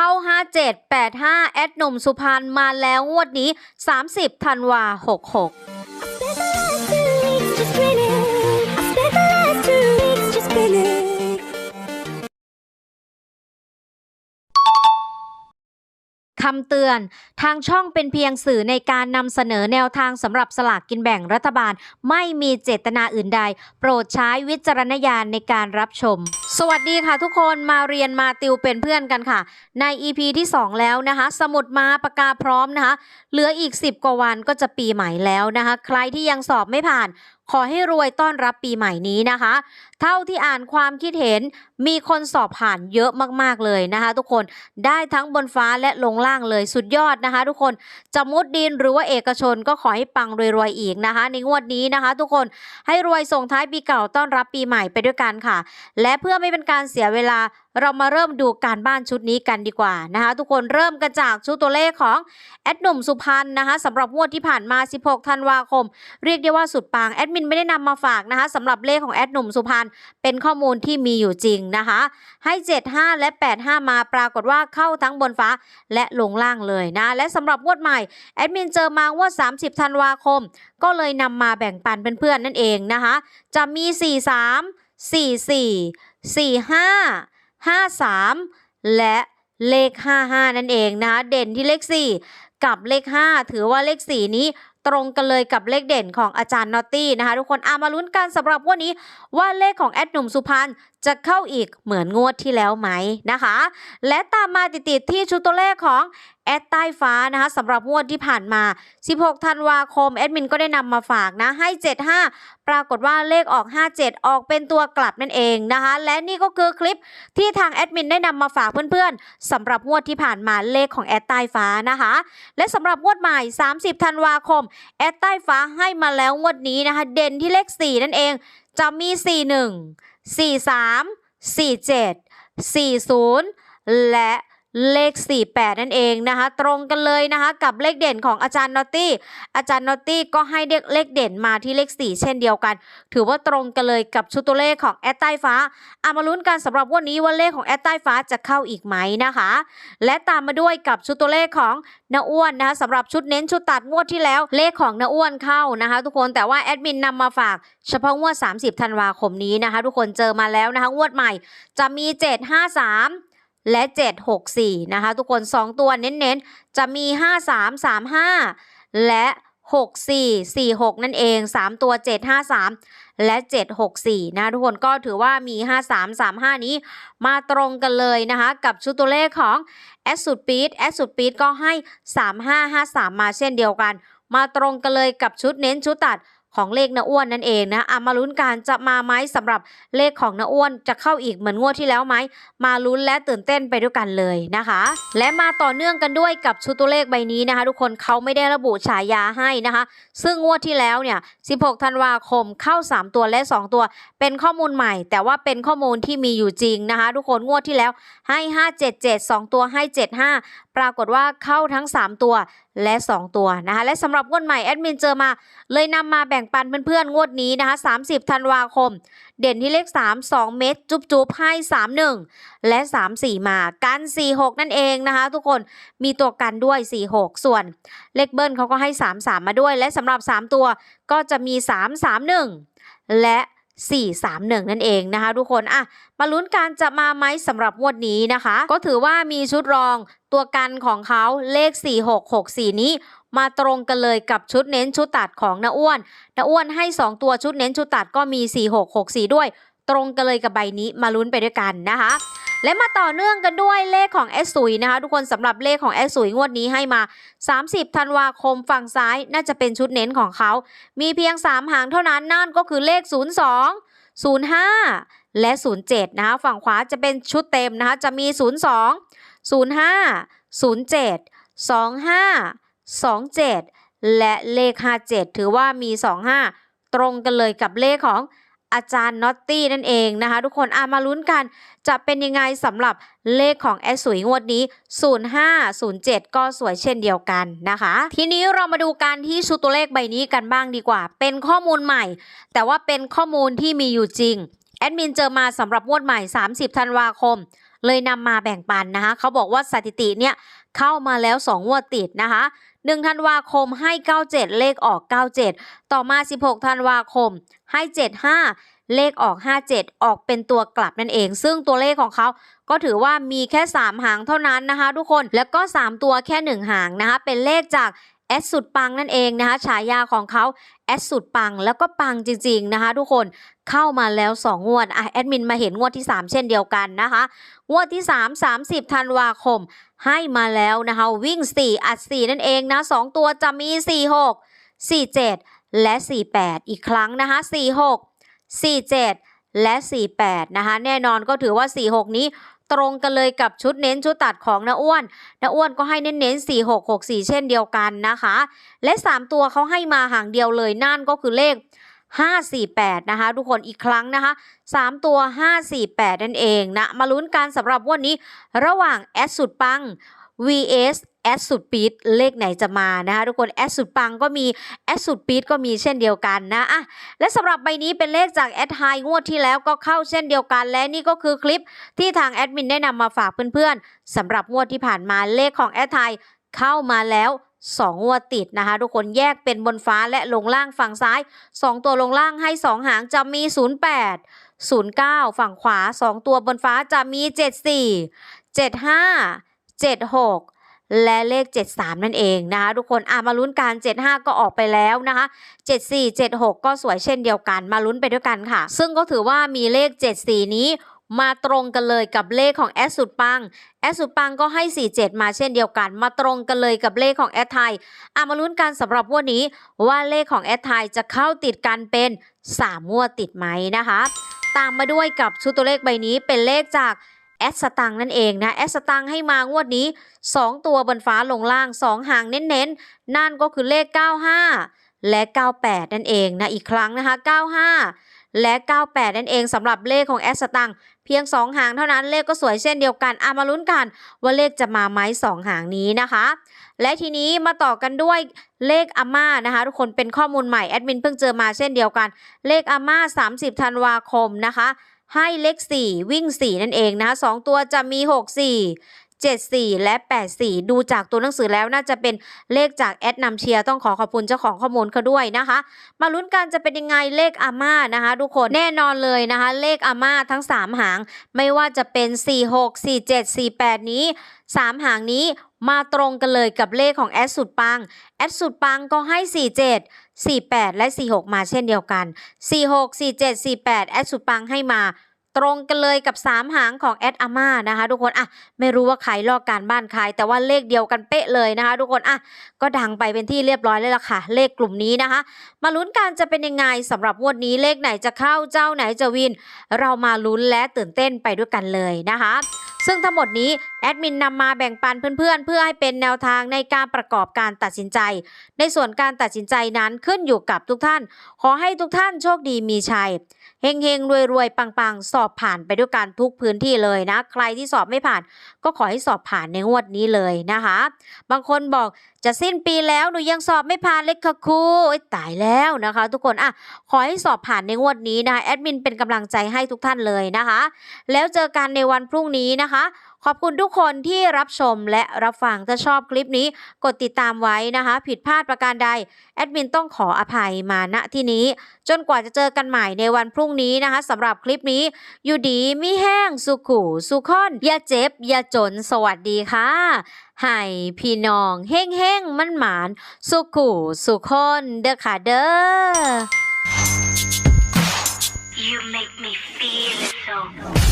เข้า 5785 แอดหนุ่มสุพรรณมาแล้วงวดนี้ 30ธันวา66คำเตือน ทางช่องเป็นเพียงสื่อในการนำเสนอแนวทางสำหรับสลากกินแบ่งรัฐบาล ไม่มีเจตนาอื่นใด โปรดใช้วิจารณญาณในการรับชม สวัสดีค่ะทุกคนมาเรียนมาติวเป็นเพื่อนกันค่ะ ใน EP ที่ 2 แล้วนะคะ สมุดมาปากกาพร้อมนะคะ เหลืออีก 10 กว่าวันก็จะปีใหม่แล้วนะคะ ใครที่ยังสอบไม่ผ่าน ขอให้รวยต้อนรับปีใหม่นี้นะคะ เท่าที่อ่านความคิดเห็นมีคนสอบผ่านเยอะมากๆเลยนะคะ ทุกคนได้ทั้งบนฟ้าและลงล่างเลยสุดยอดนะคะ ทุกคนจะมุดดินหรือว่าเอกชนก็ขอให้ปังรวยๆอีกนะคะ ในงวดนี้นะคะ ทุกคนให้รวยส่งท้ายปีเก่าต้อนรับปีใหม่ไปด้วยกันค่ะ และเพื่อไม่เป็นการเสียเวลา เรามาเริ่มดูการบ้านชุดนี้กันดีกว่านะคะทุกคนเริ่มกันจากชุดตัวเลขของแอดหนุ่มสุพรรณนะคะสำหรับงวดที่ผ่านมา 16 ธันวาคม เรียกได้ว่าสุดปังแอดมินไม่ได้นำมาฝากนะคะสำหรับเลขของแอดหนุ่มสุพรรณเป็นข้อมูลที่มีอยู่จริงนะคะให้ 75 และ 85 มาปรากฏว่าเข้าทั้งบนฟ้าและลงล่างเลยนะและสำหรับงวดใหม่แอดมินเจอมางวด 30 ธันวาคม ก็เลยนำมาแบ่งปันเพื่อนๆนั่นเองนะคะจะมี 43 44 45 53 และเลข 55 นั่นเองนะคะเด่นที่เลข 4 กับเลข 5 ถือว่าเลข 4 นี้ตรงกันเลยกับเลขเด่นของอาจารย์นอตตี้นะคะ ทุกคนอามาลุ้นกันสำหรับวันนี้ว่าเลขของแอดหนุ่มสุพรรณจะเข้าอีกเหมือนงวดที่แล้วไหมนะคะ และตามมาติดๆที่ชุดตัวเลขของแอดใต้ฟ้านะคะสำหรับงวดที่ผ่านมา 16 ธันวาคม แอดมินก็ได้นำมาฝากนะให้ 75 ปรากฏว่าเลขออก 57 ออกเป็นตัวกลับนั่นเองนะคะ และนี่ก็คือคลิปที่ทางแอดมินได้นำมาฝากเพื่อนๆสำหรับงวดที่ผ่านมาเลขของแอดใต้ฟ้านะคะ และสำหรับงวดใหม่ 30 ธันวาคม แอดใต้ฟ้าให้มาแล้วงวดนี้นะคะ เด่นที่เลข 4 นั่นเอง จะมี 41 43 47 40 และ เลข 48 นั่นเองนะคะ ตรงกันเลยนะคะกับเลขเด่นของอาจารย์นอตตี้ อาจารย์นอตตี้ก็ให้เลขเลขเด่นมาที่เลข 4 เช่นเดียวกัน ถือว่าตรงกันเลยกับชุดตัวเลขของแอดใต้ฟ้าอามาลุ้นกันสำหรับวันนี้ว่าเลขของแอดใต้ฟ้าจะเข้าอีกไหมนะคะ และตามมาด้วยกับชุดตัวเลขของน้าอ้วนนะคะสำหรับชุดเน้นชุดตัดงวดที่แล้วเลขของน้าอ้วนเข้านะคะ ทุกคนแต่ว่าแอดมินนำมาฝากเฉพาะงวด 30 ธันวาคมนี้นะคะ ทุกคนเจอมาแล้วนะคะงวดใหม่จะมี 753 และ 764 นะคะ ทุกคน 2 ตัวเน้นๆ จะมี 5335 และ 6446 นั่นเอง 3 ตัว 753 และ 764 นะทุกคนก็ถือว่ามี 5335 นี้มาตรงกันเลยนะคะ กับชุดตัวเลขของ แอสสุดปีดแอสสุดปีดก็ให้ 3553 มาเช่นเดียวกัน มาตรงกันเลยกับชุดเน้นชุดตัด ของเลขน้าอ้วนนั่นเองนะอามาลุ้นกันจะมาไหมสำหรับเลขของน้าอ้วนจะเข้าอีกเหมือนงวดที่แล้วไหมมาลุ้นและตื่นเต้นไปด้วยกันเลยนะคะ และมาต่อเนื่องกันด้วยกับชุดตัวเลขใบนี้นะคะ ทุกคนเขาไม่ได้ระบุฉายาให้นะคะ ซึ่งงวดที่แล้วเนี่ย 16 ธันวาคมเข้า 3 ตัวและ 2 ตัว เป็นข้อมูลใหม่ แต่ว่าเป็นข้อมูลที่มีอยู่จริงนะคะ ทุกคนงวดที่แล้วให้ 577 2 ตัวให้ 75 ปรากฏว่าเข้าทั้ง 3 ตัว และ 2 ตัวนะคะ และสำหรับงวดใหม่แอดมินเจอมา เลยนำมาแบ่งปันเพื่อนๆ งวดนี้นะคะ 30 ธันวาคม เด่นที่เลข 3 2 เม็ดจุ๊บๆ ให้ 31 และ 3 4 มากัน 46 นั่นเองนะคะ ทุกคนมีตัวกันด้วย 46 ส่วนเลขเบิ้ลเขาก็ให้ 3 3 มาด้วย และสำหรับ 3 ตัวก็จะมี 3 3 1 และ 4 3 1 นั่นเองนะคะ ทุกคนอะมาลุ้นการจะมาไหมสำหรับงวดนี้นะคะ ก็ถือว่ามีชุดรองตัวกันของเขาเลข 4 6 6 4 นี้มาตรงกันเลยกับชุดเน้นชุดตัดของนาอ้วนนาอ้วนให้ 2 ตัวชุดเน้นชุดตัดก็มี 4 6 6 4 ด้วย ตรงกันเลยกับใบนี้มาลุ้นไปด้วยกันนะคะ และมาต่อเนื่องกันด้วยเลขของแอสุยนะคะ ทุกคนสำหรับเลขของแอสุยงวดนี้ให้มา 30ธันวาคมฝั่งซ้ายน่าจะเป็นชุดเน้นของเขา มีเพียง 3 หางเท่านั้นนั่นก็คือเลข 02 05 และ 07 นะคะฝั่งขวาจะเป็นชุดเต็มนะคะจะมี 02 05 07 25 27 และเลข 57 ถือว่ามี 25 ตรงกันเลยกับเลขของ อาจารย์น็อตตี้นั่นเองนะคะ ทุกคนอามาลุ้นกันจะเป็นยังไงสำหรับเลขของแอสสุยงวดนี้ 0507 ก็สวยเช่นเดียวกันนะคะ ทีนี้เรามาดูการที่ชุดตัวเลขใบนี้กันบ้างดีกว่า เป็นข้อมูลใหม่ แต่ว่าเป็นข้อมูลที่มีอยู่จริงแอดมินเจอมาสำหรับงวดใหม่ 30 ธันวาคม เลยนำมาแบ่งปันนะคะเขาบอกว่าสถิติเนี่ยเข้ามาแล้ว2งวดติดนะคะ1ธันวาคมให้ 97 เลขออก 97 ต่อมา 16ธันวาคมให้ 75 เลขออก 57 ออกเป็นตัวกลับนั่นเอง ซึ่งตัวเลขของเขาก็ถือว่ามีแค่ 3 หางเท่านั้นนะคะ ทุกคนแล้วก็ 3 ตัวแค่ 1 หางนะคะเป็นเลขจาก แอดสุดปังนั่นเองนะคะฉายาของเขาแอดสุดปังแล้วก็ปังจริง ๆนะคะ ทุกคนเข้ามาแล้ว 2 งวดอะแอดมินมาเห็นงวดที่ 3 เช่นเดียวกันนะคะ งวดที่ 3 30ธันวาคม ให้มาแล้วนะคะ วิ่ง 4 อัด 4 นั่นเองนะ2ตัวจะมี 46 47 และ 48 อีกครั้งนะคะ 46 47 และ 48 นะคะ แน่นอนก็ถือว่า 46 นี้ ตรงกันเลยกับชุดเน้นชุดตัดของน้าอ้วนน้าอ้วนก็ให้เน้นๆ46 64 เช่นเดียวกันนะคะ และ 3 ตัวเขาให้มาห่างเดียวเลยนั่นก็คือเลข 548 นะคะ ทุกคนอีกครั้งนะคะ 3 ตัว 548 นั่นเองนะ มาลุ้นกันสำหรับวันนี้ระหว่างแอดสุดปัง vs แอดสุดปีดเลขไหนจะมานะคะทุกคนแอดสุดปังก็มีแอดสุดปีดก็มีเช่นเดียวกันนะอะและสำหรับใบนี้เป็นเลขจากแอดไฮงวดที่แล้วก็เข้าเช่นเดียวกัน และนี่ก็คือคลิปที่ทางแอดมินได้นำมาฝากเพื่อนๆสำหรับงวดที่ผ่านมาเลขของแอดไทยเข้ามาแล้ว2งวดติดนะคะ ทุกคนแยกเป็นบนฟ้าและลงล่างฝั่งซ้าย 2 ตัวลงล่างให้ 2 หางจะมี 08 09 ฝั่งขวา 2 ตัวบนฟ้าจะมี 74 75 76 และเลข 73 นั่นเองนะคะทุกคนอะมาลุ้นกัน 75 ก็ออกไปแล้วนะคะ 74 76 ก็สวยเช่นเดียวกันมาลุ้นไปด้วยกันค่ะ ซึ่งก็ถือว่ามีเลข 74 นี้มาตรงกันเลยกับเลขของแอดสุดปัง แอดสุดปังก็ให้ 47 มาเช่นเดียวกัน มาตรงกันเลยกับเลขของแอดไทยอะมาลุ้นกันสำหรับวันนี้ว่าเลขของแอดไทยจะเข้าติดกันเป็น3งวติดไหมนะคะ ตามมาด้วยกับชุดตัวเลขใบนี้เป็นเลขจาก แอดสตังนั่นเองนะแอดสตังให้มางวดนี้ 2 ตัวบนฟ้าลงล่าง 2 หางเน้นๆ นั่นก็คือเลข 95 และ 98 นั่นเองนะอีกครั้งนะคะ 95 และ 98 นั่นเองสำหรับเลขของแอดสตังเพียง 2 หางเท่านั้นเลขก็สวยเช่นเดียวกันอามาลุ้นกัน ว่าเลขจะมาไหม2 หางนี้นะคะ และทีนี้มาต่อกันด้วยเลขอาม่านะคะทุกคนเป็นข้อมูลใหม่แอดมินเพิ่งเจอมาเช่นเดียวกัน เลขอาม่า30 ธันวาคมนะคะ ให้เลข 4 วิ่ง 4 นั่นเองนะคะ2ตัวจะมี 6 4 74 และ 84 ดูจากตัวหนังสือแล้วน่าจะเป็นเลขจากแอดนำเชียร์ต้องขอขอบคุณเจ้าของข้อมูลเขาด้วยนะคะ มาลุ้นกันจะเป็นยังไงเลขอาม่านะคะทุกคนแน่นอนเลยนะคะ เลขอาม่าทั้ง 3 หาง ไม่ว่าจะเป็น 46 47 48 นี้ 3 หางนี้ มาตรงกันเลยกับเลขของแอดสุดปัง แอดสุดปังก็ให้ 47 48 และ 46 มาเช่นเดียวกัน 46 47 48 แอดสุดปังให้มาตรงกันเลยกับ 3 หางของแอดอาม่านะคะ ทุกคนอะไม่รู้ว่าใครลอกการบ้านใคร แต่ว่าเลขเดียวกันเป๊ะเลยนะคะ ทุกคนอะก็ดังไปเป็นที่เรียบร้อยแล้วล่ะค่ะ เลขกลุ่มนี้นะคะ มาลุ้นกันจะเป็นยังไงสำหรับงวดนี้เลขไหนจะเข้าเจ้าไหนจะวิน เรามาลุ้นและตื่นเต้นไปด้วยกันเลยนะคะ ซึ่งทั้งหมดนี้แอดมินนำมาแบ่งปันเพื่อนๆ เพื่อให้เป็นแนวทางในการประกอบการตัดสินใจ ในส่วนการตัดสินใจนั้นขึ้นอยู่กับทุกท่าน ขอให้ทุกท่านโชคดีมีชัยเฮงเฮงรวยรวยๆ ปังๆ สอบผ่านไปด้วยกันทุกพื้นที่เลยนะ ใครที่สอบไม่ผ่าน ก็ขอให้สอบผ่านในงวดนี้เลยนะคะ บางคนบอก จะสิ้นปีแล้วหนูยังสอบไม่ผ่านเลยค่ะครูโอ๊ยตายแล้วนะคะ ทุกคนอะขอให้สอบผ่านในงวดนี้นะคะแอดมินเป็นกำลังใจให้ทุกท่านเลยนะคะ แล้วเจอกันในวันพรุ่งนี้นะคะขอบคุณทุกคนที่รับชมและรับฟังถ้าชอบคลิปนี้กดติดตามไว้นะคะ ผิดพลาดประการใด แอดมินต้องขออภัยมาณที่นี้ จนกว่าจะเจอกันใหม่ในวันพรุ่งนี้นะคะสำหรับคลิปนี้ อยู่ดีมิแห้งสุขุสุขอนอย่าเจ็บ อย่าจนสวัสดีค่ะให้พี่น้องเฮ้งเฮ้งมันหมาน สุขุสุขอนเด้อค่ะเด้อ You make me feel so